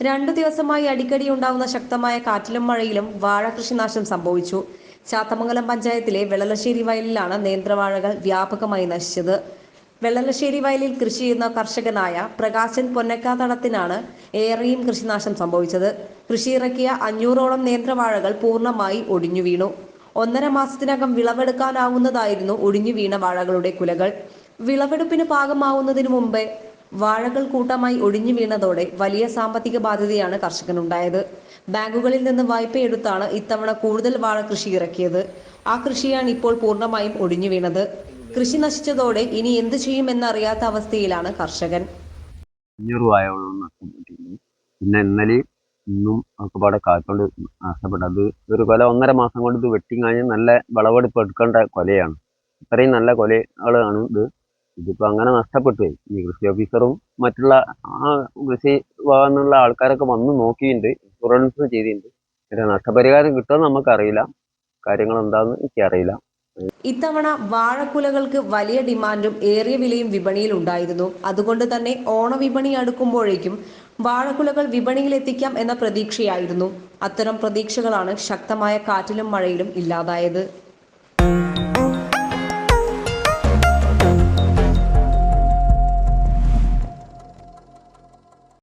രണ്ടു ദിവസമായി അടിക്കടി ഉണ്ടാകുന്ന ശക്തമായ കാറ്റിലും മഴയിലും വാഴ കൃഷിനാശം സംഭവിച്ചു. ചാത്തമംഗലം പഞ്ചായത്തിലെ വെള്ളലശ്ശേരി വയലിലാണ് നേന്ത്രവാഴകൾ വ്യാപകമായി നശിച്ചത്. വെള്ളലശ്ശേരി വയലിൽ കൃഷി ചെയ്യുന്ന കർഷകനായ പ്രകാശൻ പൊന്നക്കാതടത്തിനാണ് ഏറെയും കൃഷിനാശം സംഭവിച്ചത്. കൃഷിയിറക്കിയ അഞ്ഞൂറോളം നേന്ത്രവാഴകൾ പൂർണമായി ഒടിഞ്ഞു വീണു. ഒന്നര മാസത്തിനകം വിളവെടുക്കാനാവുന്നതായിരുന്നു ഒടിഞ്ഞു വീണ വാഴകളുടെ കുലകൾ. വിളവെടുപ്പിന് പാകമാവുന്നതിനു മുമ്പേ വാഴകൾ കൂട്ടമായി ഒടിഞ്ഞു വീണതോടെ വലിയ സാമ്പത്തിക ബാധ്യതയാണ് കർഷകനുണ്ടായത്. ബാങ്കുകളിൽ നിന്ന് വായ്പയെടുത്താണ് ഇത്തവണ കൂടുതൽ വാഴ കൃഷി ഇറക്കിയത്. ആ കൃഷിയാണ് ഇപ്പോൾ പൂർണമായും ഒടിഞ്ഞു വീണത്. കൃഷി നശിച്ചതോടെ ഇനി എന്തു ചെയ്യുമെന്നറിയാത്ത അവസ്ഥയിലാണ് കർഷകൻ. പിന്നെ ഇന്നലെയും ഇന്നും ഒക്കെ പാടെ കാത്തോണ്ട് നഷ്ടപ്പെട്ടു അത് ഒരു കൊല ഒന്നര മാസം കൊണ്ട് ഇത് വെട്ടി കഴിഞ്ഞ് നല്ല വിളവെടുപ്പ് എടുക്കേണ്ട കൊലയാണ്. ഇത്രയും നല്ല കൊലകളാണ് ഇത് ഇതിപ്പോൾ അങ്ങനെ നഷ്ടപ്പെട്ടു ഈ കൃഷി ഓഫീസറും മറ്റുള്ള ആ കൃഷി ഭാഗത്തുനിന്നുള്ള ആൾക്കാരൊക്കെ വന്ന് നോക്കിയിട്ടുണ്ട്. ഇൻഷുറൻസ് ചെയ്തിട്ടുണ്ട്. പിന്നെ നഷ്ടപരിഹാരം കിട്ടുമോ നമുക്കറിയില്ല. കാര്യങ്ങൾ എന്താണെന്ന് എനിക്കറിയില്ല. ഇത്തവണ വാഴക്കുലകൾക്ക് വലിയ ഡിമാൻഡും ഏറിയ വിലയും വിപണിയിൽ ഉണ്ടായിരുന്നു. അതുകൊണ്ട് തന്നെ ഓണവിപണി അടുക്കുമ്പോഴേക്കും വാഴക്കുലകൾ വിപണിയിൽ എത്തിക്കാം എന്ന പ്രതീക്ഷയായിരുന്നു. അത്തരം പ്രതീക്ഷകളാണ് ശക്തമായ കാറ്റിലും മഴയിലും ഇല്ലാതായത്.